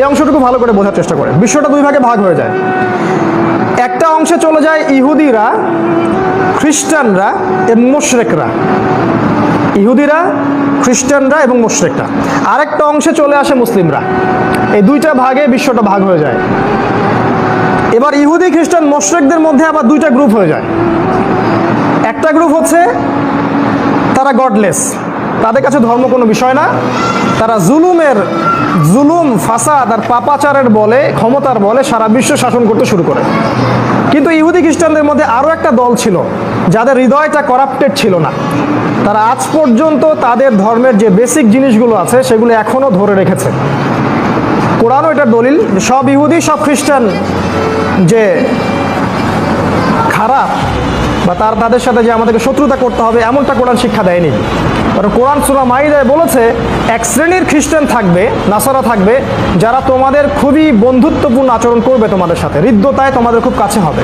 এই অংশটুকু ভালো করে বোঝার চেষ্টা করে বিশ্বটা দুই ভাগে ভাগ হয়ে যায়। একটা অংশে চলে যায় ইহুদিরা, খ্রিস্টানরা এবং মোশরেকরা। ইহুদিরা, খ্রিস্টানরা এবং মোশরেকরা। আরেকটা অংশে চলে আসে মুসলিমরা। এই দুইটা ভাগে বিশ্বটা ভাগ হয়ে যায়। এবার ইহুদি, খ্রিস্টান, মোশরেকদের মধ্যে আবার দুইটা গ্রুপ হয়ে যায়। একটা গ্রুপ হচ্ছে তারা গডলেস তাদের কাছে ধর্ম কোনো বিষয় না। তারা জুলুমের জুলুম, ফাসাদ আর পাপাচারের বলে, ক্ষমতার বলে সারা বিশ্ব শাসন করতে শুরু করে। কিন্তু ইহুদি খ্রিস্টানদের মধ্যে আরও একটা দল ছিল, যাদের হৃদয়টা করাপ্টেড ছিল না। তারা আজ পর্যন্ত তাদের ধর্মের যে বেসিক জিনিসগুলো আছে, সেগুলো এখনও ধরে রেখেছে। কোরআনও এটা দলিল, সব ইহুদি, সব খ্রিস্টান যে খারাপ বা তার, তাদের সাথে যে আমাদেরকে শত্রুতা করতে হবে, এমনটা কোরআন শিক্ষা দেয়নি। কারণ কোরআন সুরা মাইদায় বলেছে, এক শ্রেণির খ্রিস্টান থাকবে, নাসারা থাকবে, যারা তোমাদের খুবই বন্ধুত্বপূর্ণ আচরণ করবে তোমাদের সাথে। হৃদ্যতায় তোমাদের খুব কাছে হবে।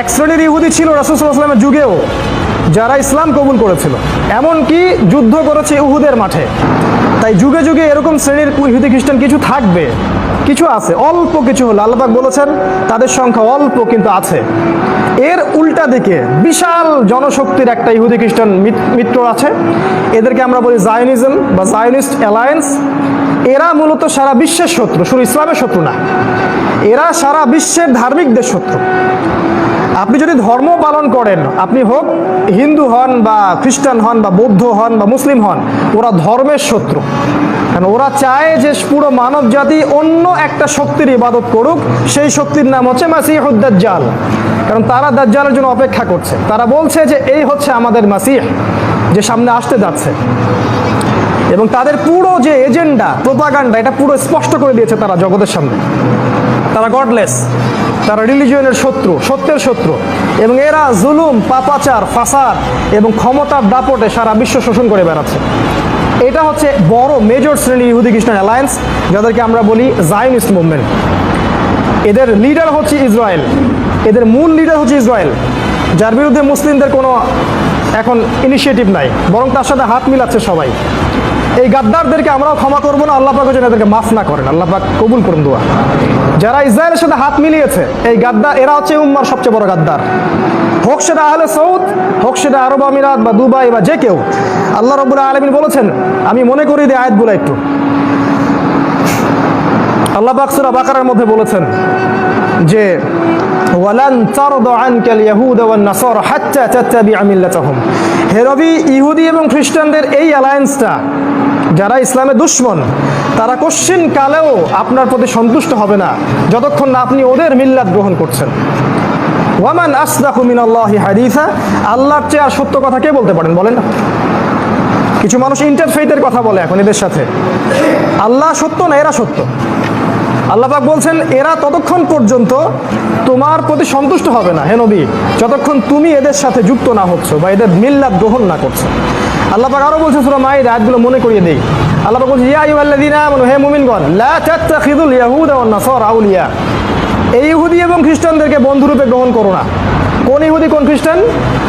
এক শ্রেণির ইহুদি ছিল রাসুসাল্লামের যুগেও, যারা ইসলাম কবুল করেছিল। এমনকি যুদ্ধ করেছে উহুদের মাঠে। তাই যুগে যুগে এরকম শ্রেণির ইহুদি খ্রিস্টান কিছু থাকবে, কিছু আছে। অল্প কিছু হলো আল্লাপাক বলেছেন, তাদের সংখ্যা অল্প কিন্তু আছে। এর উল্টা দিকে বিশাল জনশক্তির একটা ইহুদি খ্রিস্টান মিত্র আছে। এদেরকে আমরা বলি জায়নিজম বা জায়নিস্ট অ্যালায়েন্স। এরা মূলত সারা বিশ্বের শত্রু, শুধু ইসলামের শত্রু না, এরা সারা বিশ্বের ধার্মিকদের শত্রু। আপনি যদি ধর্ম পালন করেন, আপনি হোক হিন্দু হন বা খ্রিস্টান হন বা বৌদ্ধ হন বা মুসলিম হন, ওরা ধর্মের শত্রু। কারণ ওরা চায় যে পুরো মানব জাতি অন্য একটা শক্তির ইবাদত করুক, সেই শক্তির নাম হচ্ছে মাসিহুদ্দাজ্জাল কারণ তারা দাজ্জালের জন্য অপেক্ষা করছে। তারা বলছে যে এই হচ্ছে আমাদের মাসিহ, যে সামনে আসতে যাচ্ছে। এবং তাদের পুরো যে এজেন্ডা, প্রোপাগান্ডা, এটা পুরো স্পষ্ট করে দিয়েছে তারা জগতের সামনে। তারা গডলেস, তারা রিলিজিয়নের শত্রু, সত্যের শত্রু। এবং এরা জুলুম, পাপাচার, ফাসাদ এবং ক্ষমতার দাপটে সারা বিশ্ব শোষণ করে বেড়াচ্ছে। এটা হচ্ছে বড় মেজর শ্রেণি ইহুদি খ্রিস্টান অ্যালায়েন্স যাদেরকে আমরা বলি জায়নিস্ট মুভমেন্ট এদের লিডার হচ্ছে ইসরায়েল। এদের মূল লিডার হচ্ছে ইসরায়েল, যার বিরুদ্ধে মুসলিমদের কোনো এখন ইনিশিয়েটিভ নাই, বরং তার সাথে হাত মিলাচ্ছে সবাই। এই গাদ্দারদেরকে আমরাও ক্ষমা করব না, আল্লাহ পাক এদেরকে মাফ না করেন, আল্লাহ পাক কবুল করুন দোয়া। যারা ইসরায়েলের সাথে হাত মিলিয়েছে, এই গাদ্দার, এরা হচ্ছে উম্মার সবচেয়ে বড় গাদ্দার। হোক সেটা আহলে সৌদ, হোক সেটা আরব আমিরাত বা দুবাই বা যে কেউ, আল্লাহ রবুল্লাহ আলমিন বলেছেন, আমি মনে করি দিই আয়াতগুলো একটু। আল্লাহ বাকসুরা বাকারের মধ্যে বলেছেন যে ওয়ালান তারদ আনকাল ইয়াহুদ ওয়ান নাসার হাত্তা তাত্তাবিআ মিল্লাতাহুম। হে নবী ইহুদি এবং খ্রিস্টানদের এই অ্যালায়েন্সটা, যারা ইসলামের দুশ্মন, তারা কশ্চিন কালেও আপনার প্রতি সন্তুষ্ট হবে না, যতক্ষণ না আপনি ওদের মিল্লাত গ্রহণ করছেন। ওয়ামান আসদাকু মিনাল্লাহি হাদিসা, আল্লাহর চেয়ে আর সত্য কথা কে বলতে পারেন বলেন? না কিছু মানুষ ইন্টারফেইথের কথা বলে এখন এদের সাথে। আল্লাহ সত্য না এরা সত্য? আল্লাপাক বলছেন, এরা ততক্ষণ পর্যন্ত তোমার প্রতি সন্তুষ্ট হবে না। হে নবী, যতক্ষণ তুমি এদের সাথে যুক্ত না হচ্ছ বা এদের মিল্লাত গ্রহণ না করছ। আল্লাপাক আরও বলছেন সুরা মাইদ আয়াতগুলো মনে করিয়ে দেই। আল্লাপাক বলছে ইয়া আমানু, হে মুমিনগণ, লা তাত্তাখিযুল ইয়াহুদা ওয়ান নাসারা আউলিয়া। এই ইহুদি এবং খ্রিস্টানদেরকে বন্ধুরূপে গ্রহণ করো না। কোন ইহুদি, কোন খ্রিস্টান?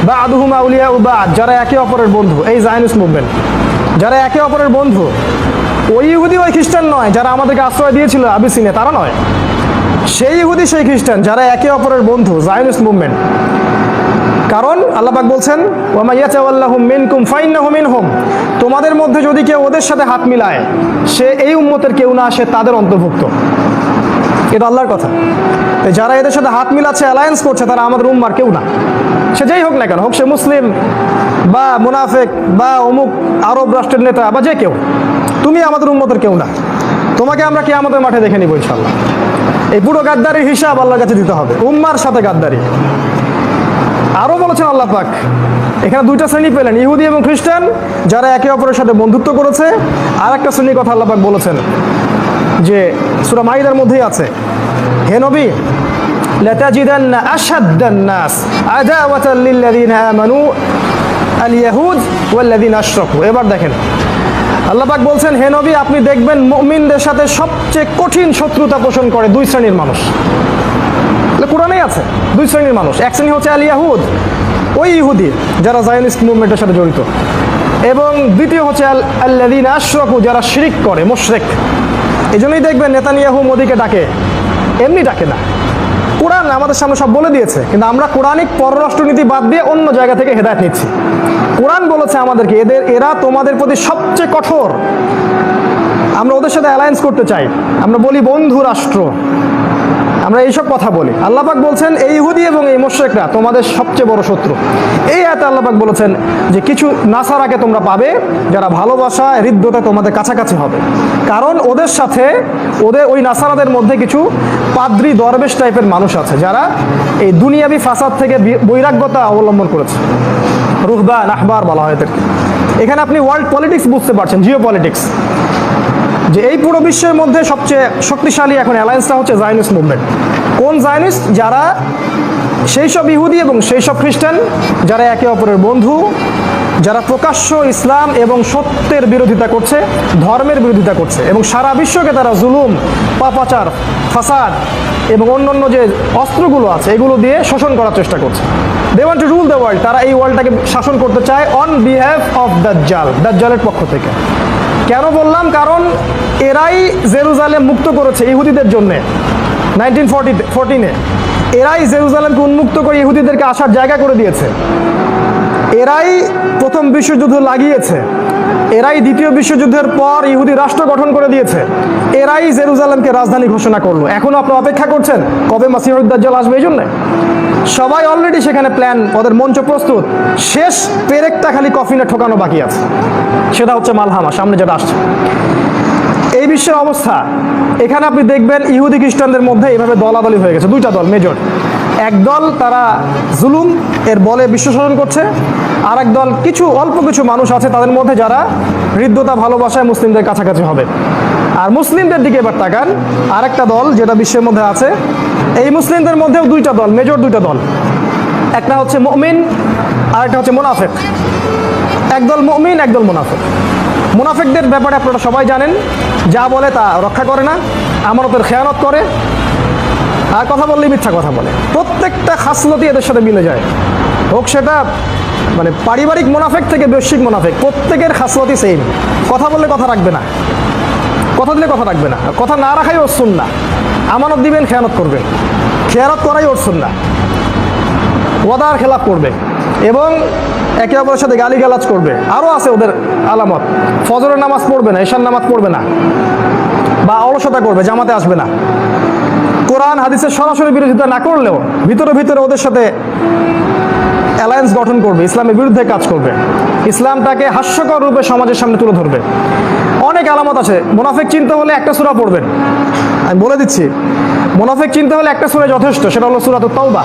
বা আদুহুম আউলিয়া বা যারা একে অপরের বন্ধু, এই জায়নিস মুভমেন্ট। যারা একে অপরের বন্ধু ওই ইহুদি ওই খ্রিস্টান নয়, যারা আমাদেরকে আশ্রয় দিয়েছিল আবিসিনে, তারা নয়। সেই ইহুদি, সেই খ্রিস্টান, যারা একে অপরের বন্ধু জায়নিস মুভমেন্ট কারণ আল্লাপাক বলছেন ওমা ইয়াতাওয়াল্লাহুম মিনকুম ফাইন্নাহু মিনহুম। তোমাদের মধ্যে যদি কেউ ওদের সাথে হাত মিলায়, সে এই উম্মতের কেউ না, সে তাদের অন্তর্ভুক্ত। এটা আল্লাহর কথা। যারা এদের সাথে হাত মিলাচ্ছে অ্যালায়েন্স করছে, তারা আমাদের উম্মার কেউ না। সে যেই হোক না কেন, হোক সে মুসলিম বা মুনাফেক বা অমুক আরব রাষ্ট্রের নেতা বা যে কেউ, তুমি আমাদের উম্মতের কেউ না। তোমাকে আমরা কি আমাদের মাঠে দেখে নিব ইনশাল্লাহ এই পুরো গাদ্দারির হিসাব আল্লাহর কাছে দিতে হবে, উম্মার সাথে গাদ্দারি। আরও বলেছেন আল্লাহ পাক, এখানে দুইটা শ্রেণি পেলেন, ইহুদি এবং খ্রিস্টান, যারা একে অপরের সাথে বন্ধুত্ব করেছে। আর একটা শ্রেণির কথা আল্লাহ পাক বলেছেন যে সুরা মাইদার মধ্যেই আছে হে নবী لتجدن أشد الناس عداوة للذين آمنوا اليهود والذين أشركوا এবার দেখেন আল্লাহ পাক বলছেন হে নবী আপনি দেখবেন মুমিনদের সাথে সবচেয়ে কঠিন শত্রুতা পোষণ করে দুই শ্রেণীর মানুষ তাহলে কোরআনেই আছে দুই শ্রেণীর মানুষ এক শ্রেণী হচ্ছে আল ইয়াহুদ ওই ইহুদি যারা জায়নিস্ট মুভমেন্টের সাথে জড়িত এবং দ্বিতীয় হচ্ছে আল আল্লাদিন আশরকু যারা শিরিক করে মুশরিক এই জন্যই দেখবেন নেতানিয়াহু মোদীকে ডাকে। এমনি ডাকে না। কোরআন আমাদের সামনে সব বলে দিয়েছে, কিন্তু আমরা কোরআনিক পররাষ্ট্রনীতি বাদ দিয়ে অন্য জায়গা থেকে হেদায়ত নিচ্ছি। কোরআন বলেছে আমাদেরকে, এদের, এরা তোমাদের প্রতি সবচেয়ে কঠোর। আমরা ওদের সাথে অ্যালায়েন্স করতে চাই। আমরা বলি বন্ধু রাষ্ট্র। আমরা এইসব কথা বলি। আল্লাপাক বলছেন, এই ইহুদি এবং এই মোশেকরা তোমাদের সবচেয়ে বড় শত্রু। এই আয়তে আল্লাপাক বলেছেন যে, কিছু নাসারাকে তোমরা পাবে, যারা ভালোবাসা, হৃদ্যতা তোমাদের কাছাকাছি হবে। কারণ ওদের সাথে, ওদের ওই নাসারাদের মধ্যে কিছু পাদ্রি দরবেশ টাইপের মানুষ আছে, যারা এই দুনিয়াবি ফাসাদ থেকে বৈরাগ্যতা অবলম্বন করেছে। রুহবান আহবার বলা হয় এদেরকে। এখানে আপনি ওয়ার্ল্ড পলিটিক্স বুঝতে পারছেন জিও পলিটিক্স যে এই পুরো বিশ্বের মধ্যে সবচেয়ে শক্তিশালী এখন অ্যালায়েন্সটা হচ্ছে জাইনিস মুভমেন্ট কোন জাইনিস যারা সেই সব ইহুদি এবং সেই সব খ্রিস্টান, যারা একে অপরের বন্ধু, যারা প্রকাশ্য ইসলাম এবং সত্যের বিরোধিতা করছে, ধর্মের বিরোধিতা করছে এবং সারা বিশ্বকে তারা জুলুম, পাপাচার, ফাসাদ এবং অন্যান্য যে অস্ত্রগুলো আছে, এগুলো দিয়ে শোষণ করার চেষ্টা করছে। They want to rule the world তারা এই ওয়ার্ল্ডটাকে শাসন করতে চায় অন বিহ্যাভ অফ দাজ্জাল দাজ্জালের পক্ষ থেকে। কেন বললাম? কারণ এরাই জেরুজালেম মুক্ত করেছে ইহুদিদের জন্যে। নাইনটিন ফর্টিতে ফোরটিনে এরাই জেরুজালেমকে উন্মুক্ত করে ইহুদিদেরকে আসার জায়গা করে দিয়েছে। এরাই প্রথম বিশ্বযুদ্ধ লাগিয়েছে। এরাই দ্বিতীয় বিশ্বযুদ্ধের পর ইহুদি রাষ্ট্র গঠন করে দিয়েছে। এরাই জেরুজালেমকে রাজধানী ঘোষণা করল। এখনও আপনি অপেক্ষা করছেন কবে মাসিহুদ্দাজ্জাল আসবে এই জন্যে? সবাই অলরেডি সেখানে প্ল্যান ওদের মঞ্চ প্রস্তুত। শেষ পেরেকটা খালি কফিনে ঠোকানো বাকি আছে। সেটা হচ্ছে মালহামা, সামনে যেটা আসছে। এই বিশ্বের অবস্থা। এখানে আপনি দেখবেন ইহুদি খ্রিস্টানদের মধ্যে এইভাবে দলাদলি হয়ে গেছে। দুইটা দল মেজর একদল তারা জুলুম, এর বলে বিশ্ব করছে। আর এক দল কিছু, অল্প কিছু মানুষ আছে তাদের মধ্যে যারা হৃদ্যতা, ভালোবাসায় মুসলিমদের কাছাকাছি হবে। আর মুসলিমদের দিকে এবার তাকান আর একটা দল যেটা বিশ্বের মধ্যে আছে, এই মুসলিমদের মধ্যেও দুইটা দল, মেজর দুইটা দল। একটা হচ্ছে মমিন আর একটা হচ্ছে মোনাফেক। একদল মমিন একদল মুনাফেক। মুনাফেকদের ব্যাপারে আপনারা সবাই জানেন, যা বলে তা রক্ষা করে না, আমানতের খেয়ানত করে, আর কথা বললেই মিথ্যা কথা বলে। প্রত্যেকটা খাসলতি এদের সাথে মিলে যায়। হোক সেটা মানে পারিবারিক মুনাফেক থেকে বৈশ্বিক মুনাফেক, প্রত্যেকের খাসলতি সেম কথা বললে কথা রাখবে না। কথা দিলে কথা রাখবে না। কথা না রাখাই ওর না আমানত দিবেন, খেয়ানত করবেন খেয়ানত করাই ওর না ওয়াদার খেলাপ করবে। এবং একে অপরের সাথে গালিগালাজ করবে। আরও আছে ওদের আলামত। ফজরের নামাজ পড়বে না এশার নামাজ পড়বে না। বা অলসতা করবে, জামাতে আসবে না। কোরআন, হাদিসের সরাসরি বিরোধিতা না করলেও ভিতরে ভিতরে ওদের সাথে অ্যালায়েন্স গঠন করবে, ইসলামের বিরুদ্ধে কাজ করবে। ইসলামটাকে হাস্যকর রূপে সমাজের সামনে তুলে ধরবে। অনেক আলামত আছে। মোনাফেক চিনতে হলে একটা সুরা পড়বেন। আমি বলে দিচ্ছি, মোনাফেক চিনতে হলে একটা সুরা যথেষ্ট, সেটা হলো সুরাত তওবা।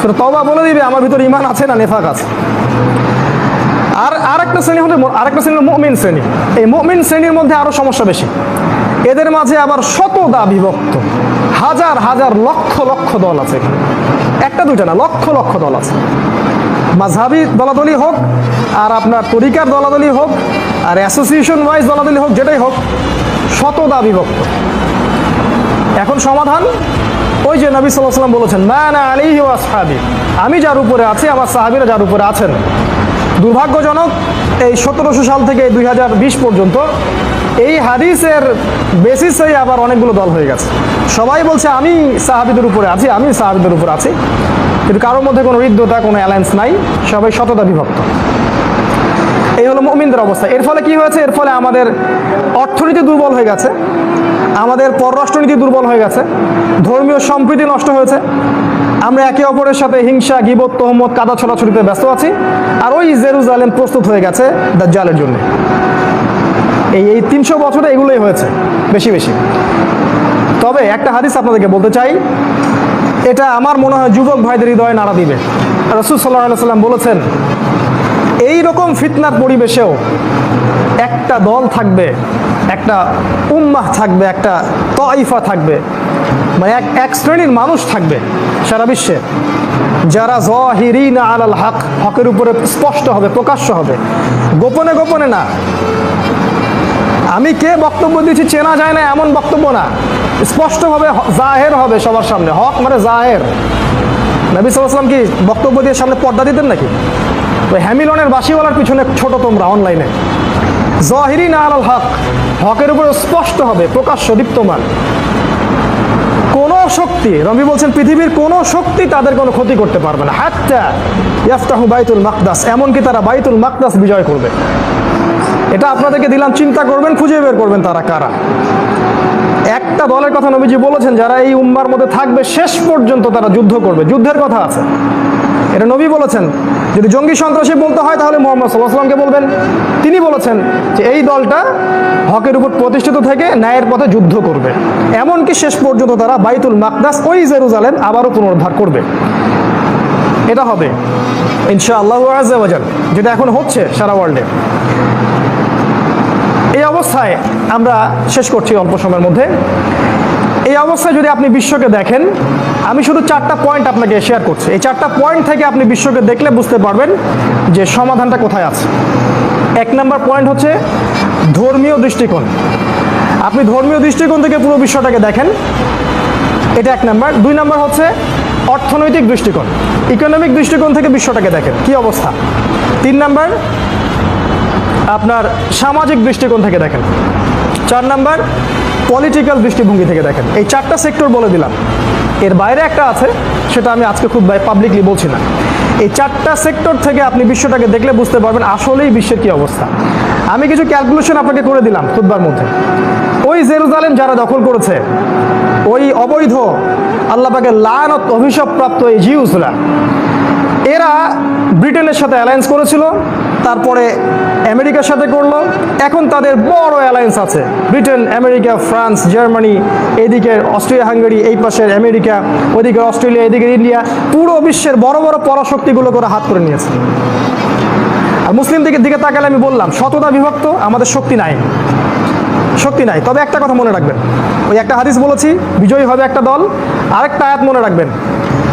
সুরা তওবা বলে দিবে, আমার ভিতরে ইমান আছে না নেফাক আছে। আর আরেকটা শ্রেণি হলো আরেকটা শ্রেণি হলো মুমিন শ্রেণি। এই মুমিন শ্রেণির মধ্যে আরও সমস্যা বেশি। এদের মাঝে আবার শতদা বিভক্ত হাজার হাজার লক্ষ লক্ষ দল আছে একটা দুইটা না, লক্ষ লক্ষ দল আছে। মাঝহাবি দলাদলি হোক, আর আপনার তরিকার দলাদলি হোক, আর অ্যাসোসিয়েশন ওয়াইজ দলাদলি হোক, যেটাই হোক শতদা বিভক্ত এখন সমাধান, ওই যে নবী সাল্লাহ সাল্লাম বলেছেন না না আলিহি আসহাবি। আমি যার উপরে আছি, আমার সাহাবিরা যার উপরে আছেন। দুর্ভাগ্যজনক, এই সতেরোশো সাল থেকে দুই হাজার বিশ পর্যন্ত এই হাদিসের বেসিসেই আবার অনেকগুলো দল হয়ে গেছে। সবাই বলছে, আমি সাহাবিদের উপরে আছি, আমি সাহাবিদের উপরে আছি। কিন্তু কারোর মধ্যে কোনো হৃদ্যতা, কোনো অ্যালায়েন্স নাই। সবাই সততা বিভক্ত। এই হলো মুমিনদের অবস্থা। এর ফলে কি হয়েছে? এর ফলে আমাদের অর্থনীতি দুর্বল হয়ে গেছে। আমাদের পররাষ্ট্রনীতি দুর্বল হয়ে গেছে। ধর্মীয় সম্প্রীতি নষ্ট হয়েছে। আমরা একে অপরের সাথে হিংসা, গিবত, তহমত, কাদা ছড়াছড়িতে ব্যস্ত আছি। আর ওই জেরুজালেম প্রস্তুত হয়ে গেছে দাজ্জালের জন্য। এই এই তিনশো বছরে এগুলোই হয়েছে, বেশি বেশি। তবে একটা হাদিস আপনাদেরকে বলতে চাই। এটা আমার মনে হয় যুবক ভাইদের হৃদয়ে নাড়া দিবে। রসুল সাল্লাহ সাল্লাম বলেছেন, এই রকম ফিতনার পরিবেশেও একটা দল থাকবে, একটা উম্মাহ থাকবে, একটা তয়ফা থাকবে মানে এক এক শ্রেণির মানুষ থাকবে সারা বিশ্বে, যারা জহিরিনা আলাল হক, হকের উপরে স্পষ্ট হবে, প্রকাশ্য হবে। গোপনে গোপনে না। আমি কে বক্তব্য দিচ্ছি চেনা যায় না, এমন বক্তব্য না। স্পষ্টভাবে জাহের হবে সবার সামনে। হক মানে জাহের। নবী সাল্লাম কি বক্তব্য দিয়ে সামনে পর্দা দিতেন নাকি? ওই হ্যামিলনের বাসিওয়ালার পিছনে ছোট তোমরা অনলাইনে জহিরিন আলাল হক। হকের উপর স্পষ্ট হবে, প্রকাশ্য, দীপ্তমান। কোন শক্তি, রবি বলছেন পৃথিবীর কোন শক্তি তাদের কোনো ক্ষতি করতে পারবে না। হাত্তা ইয়াফতাহু বাইতুল মাকদাস, এমনকি তারা বাইতুল মাকদাস বিজয় করবে। এটা আপনাদেরকে দিলাম, চিন্তা করবেন, খুঁজে বের করবেন তারা কারা। একটা দলের কথা নবীজি বলেছেন, যারা এই উম্মার মধ্যে থাকবে, শেষ পর্যন্ত তারা যুদ্ধ করবে। যুদ্ধের কথা আছে। এটা নবী বলেছেন। যদি জঙ্গি সন্ত্রাসী বলতে হয়, তাহলে মোহাম্মদ সাল্লাহ সাল্লামকে বলবেন। তিনি বলেছেন যে, এই দলটা হকের উপর প্রতিষ্ঠিত থেকে ন্যায়ের পথে যুদ্ধ করবে। এমনকি শেষ পর্যন্ত তারা বাইতুল মাকদাস, ওই জেরুজালেম আবারও পুনরুদ্ধার করবে। এটা হবে ইনশা আল্লাহ যেটা এখন হচ্ছে সারা ওয়ার্ল্ডে অবস্থায় আমরা শেষ করছি অল্প সময়ের মধ্যে। এই অবস্থায় যদি আপনি বিশ্বকে দেখেন, আমি শুধু চারটা পয়েন্ট আপনাকে শেয়ার করছি। এই চারটা পয়েন্ট থেকে আপনি বিশ্বকে দেখলে বুঝতে পারবেন যে সমাধানটা কোথায় আছে। এক নম্বর পয়েন্ট হচ্ছে ধর্মীয় দৃষ্টিকোণ। আপনি ধর্মীয় দৃষ্টিকোণ থেকে পুরো বিশ্বটাকে দেখেন, এটা এক নাম্বার। দুই নাম্বার হচ্ছে অর্থনৈতিক দৃষ্টিকোণ। ইকোনমিক দৃষ্টিকোণ থেকে বিশ্বটাকে দেখেন, কি অবস্থা? তিন নাম্বার আপনার সামাজিক দৃষ্টিকোণ থেকে দেখেন। চার নাম্বার পলিটিক্যাল দৃষ্টিভঙ্গি থেকে দেখেন। এই চারটা সেক্টর বলে দিলাম। এর বাইরে একটা আছে, সেটা আমি আজকে খুব পাবলিকলি বলছি না। এই চারটা সেক্টর থেকে আপনি বিশ্বটাকে দেখলে বুঝতে পারবেন আসলেই বিশ্বের কী অবস্থা। আমি কিছু ক্যালকুলেশন আপনাকে করে দিলাম খুদবার মধ্যে। ওই জেরুজালেম যারা দখল করেছে, ওই অবৈধ আল্লাপাকে লায়নত অভিশাপ প্রাপ্ত এই জিউসরা, এরা ব্রিটেনের সাথে অ্যালায়েন্স করেছিল তারপরে আমেরিকার সাথে করল। এখন তাদের বড় অ্যালায়েন্স আছে। ব্রিটেন, আমেরিকা, ফ্রান্স, জার্মানি এইদিকে অস্ট্রিয়া, হাঙ্গেরি, এই পাশের আমেরিকা ওইদিকে অস্ট্রেলিয়া, এদিকে ইন্ডিয়া, পুরো বিশ্বের বড় বড় পরাশক্তিগুলো করে হাত করে নিয়েছে। আর মুসলিম দিকের দিকে তাকালে আমি বললাম শততা বিভক্ত, আমাদের শক্তি নাই। শক্তি নাই। তবে একটা কথা মনে রাখবেন। ওই একটা হাদিস বলেছি, বিজয়ী হবে একটা দল, আরেকটা আয়াত মনে রাখবেন।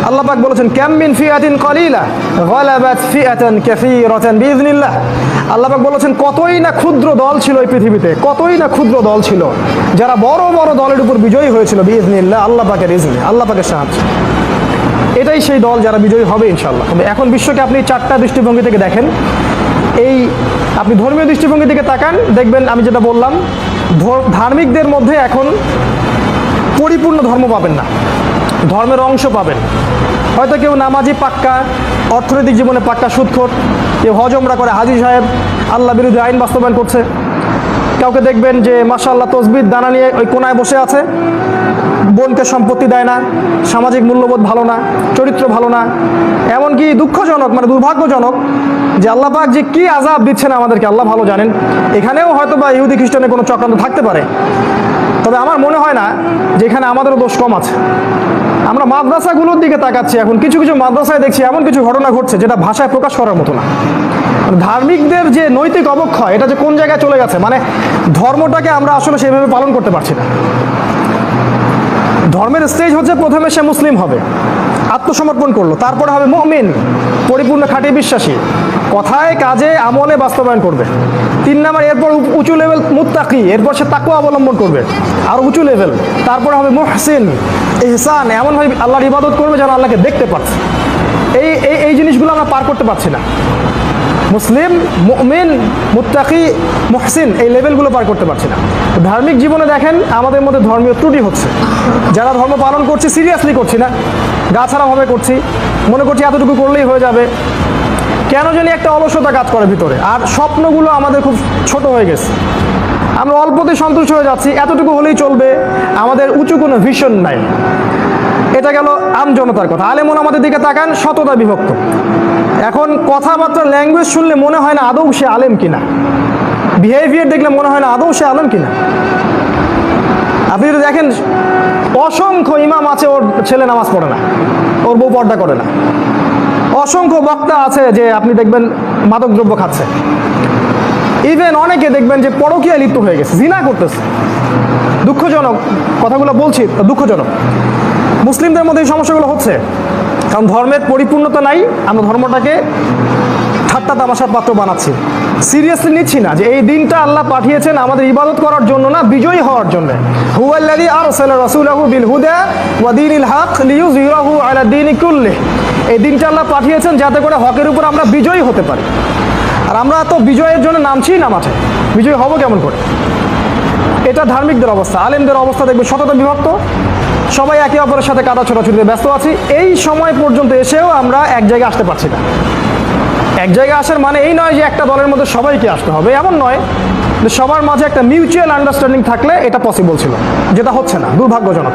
আল্লাহ পাক বলেছেন ক্যামিন ফিয়াতিন কলিলা, গলাবাত ফিয়াতান কাসীরাতান রচেন আল্লাহ পাক বলেছেন, কতই না ক্ষুদ্র দল ছিল এই পৃথিবীতে, কতই না ক্ষুদ্র দল ছিল, যারা বড় বড় দলের উপর বিজয়ী হয়েছিল বিইজনিল্লাহ আল্লাহ পাকের ইজনি, আল্লাহ পাকের সাহায্য। এটাই সেই দল যারা বিজয়ী হবে ইনশাল্লাহ এখন বিশ্বকে আপনি চারটা দৃষ্টিভঙ্গি থেকে দেখেন। এই আপনি ধর্মীয় দৃষ্টিভঙ্গি থেকে তাকান, দেখবেন আমি যেটা বললাম ধার্মিকদের মধ্যে এখন পরিপূর্ণ ধর্ম পাবেন না। ধর্মের অংশ পাবেন। হয়তো কেউ নামাজি পাক্কা, অর্থনৈতিক জীবনে পাক্কা সুদখোর কেউ হজমরা করে হাজি সাহেব, আল্লাহ বিরুদ্ধে আইন বাস্তবায়ন করছে। কাউকে দেখবেন যে মাসাল্লাহ তসবির দানা নিয়ে ওই কোনায় বসে আছে, বোনকে সম্পত্তি দেয় না, সামাজিক মূল্যবোধ ভালো না, চরিত্র ভালো না, এমনকি দুঃখজনক মানে দুর্ভাগ্যজনক যে আল্লাহ পাক যে কি আজাব দিচ্ছেন আমাদেরকে আল্লাহ ভালো জানেন। এখানেও হয়তো বা ইহুদি, খ্রিস্টানের কোনো চক্রান্ত থাকতে পারে। তবে আমার মনে হয় না যে এখানে আমাদেরও দোষ কম আছে। আমরা মাদ্রাসাগুলোর দিকে তাকাচ্ছি এখন। কিছু কিছু মাদ্রাসায় দেখছি এমন কিছু ঘটনা ঘটছে যেটা ভাষায় প্রকাশ করার মতো না। মানে ধার্মিকদের যে নৈতিক অবক্ষয়, এটা যে কোন জায়গায় চলে গেছে মানে ধর্মটাকে আমরা আসলে সেভাবে পালন করতে পারছি না। ধর্মের স্টেজ হচ্ছে প্রথমে সে মুসলিম হবে, আত্মসমর্পণ করল, তারপরে হবে মমিন, পরিপূর্ণ খাঁটি বিশ্বাসী। কথায়, কাজে, আমলে বাস্তবায়ন করবে। তিন নাম্বার, এরপর উঁচু লেভেল মুত্তাকি, এরপর সে তাকেও অবলম্বন করবে। আর উঁচু লেভেল তারপর হবে মুহসিন এহসান এমনভাবে আল্লাহর ইবাদত করবে যেন আল্লাহকে দেখতে পাচ্ছে। এই এই এই জিনিসগুলো আমরা পার করতে পারছি না। মুসলিম, মুমিন, মুত্তাকি, মুহসিন, এই লেভেলগুলো পার করতে পারছি না। ধার্মিক জীবনে দেখেন, আমাদের মধ্যে ধর্মীয় ত্রুটি হচ্ছে। যারা ধর্ম পালন করছি সিরিয়াসলি করছি না। গা ছাড়াভাবে করছি। মনে করছি এতটুকু করলেই হয়ে যাবে। কেন জানি একটা অলসতা কাজ করে ভিতরে। আর স্বপ্নগুলো আমাদের খুব ছোট হয়ে গেছে। আমরা অল্পতে সন্তুষ্ট হয়ে যাচ্ছি, এতটুকু হলেই চলবে, আমাদের উঁচু কোনো ভিশন নাই। এটা গেল আম জনতার কথা। আলেমন আমাদের দিকে তাকান শততা বিভক্ত। এখন কথাবার্তা ল্যাঙ্গুয়েজ শুনলে মনে হয় না আদৌ সে আলেম কিনা। বিহেভিয়ার দেখলে মনে হয় না আদৌ সে আলেম কিনা। আপনি যদি দেখেন, অসংখ্য ইমাম আছে, ওর ছেলে নামাজ পড়ে না, ওর বউ পর্দা করে না। অসংখ্য বক্তা আছে যে আপনি দেখবেন মাদকদ্রব্য খাচ্ছে। ইভেন অনেকে দেখবেন যে পরকীয়া লিপ্ত হয়ে গেছে, জিনা করতেছে। দুঃখজনক কথাগুলো বলছি, তা দুঃখজনক। মুসলিমদের মধ্যে এই সমস্যাগুলো হচ্ছে। কারণ ধর্মের পরিপূর্ণতা নাই, আমরা ধর্মটাকে ঠাট্টা তামাশার পাত্র বানাচ্ছি। সিরিয়াসলি নিচ্ছি না যে এই দিনটা আল্লাহ পাঠিয়েছেন আমাদের ইবাদত করার জন্য না, বিজয়ী হওয়ার জন্য। হুয়াল্লাযী আরসালা রাসূলাহু বিল হুদা ওয়া দীনিল হক লিইয়ুযহিরাহু আলা দীনি কুল্লিহি। এই দিনটা আল্লাহ পাঠিয়েছেন যাতে করে হকের উপর আমরা বিজয়ী হতে পারি। আর আমরা তো বিজয়ের জন্য নামছি না মাঠে। বিজয়ী হব কেমন করে? এটা ধার্মিকদের অবস্থা। আলেমদের অবস্থা দেখবে শতত বিভক্ত। সবাই একে অপরের সাথে কাদা ছোটাছুটিতে ব্যস্ত আছি। এই সময় পর্যন্ত এসেও আমরা এক জায়গায় আসতে পারছি না। এক জায়গায় আসার মানে এই নয় যে একটা দলের মধ্যে সবাইকে আসতে হবে। এমন নয় যে সবার মাঝে একটা মিউচুয়াল আন্ডারস্ট্যান্ডিং থাকলে এটা পসিবল ছিল। যেটা হচ্ছে না। দুর্ভাগ্যজনক।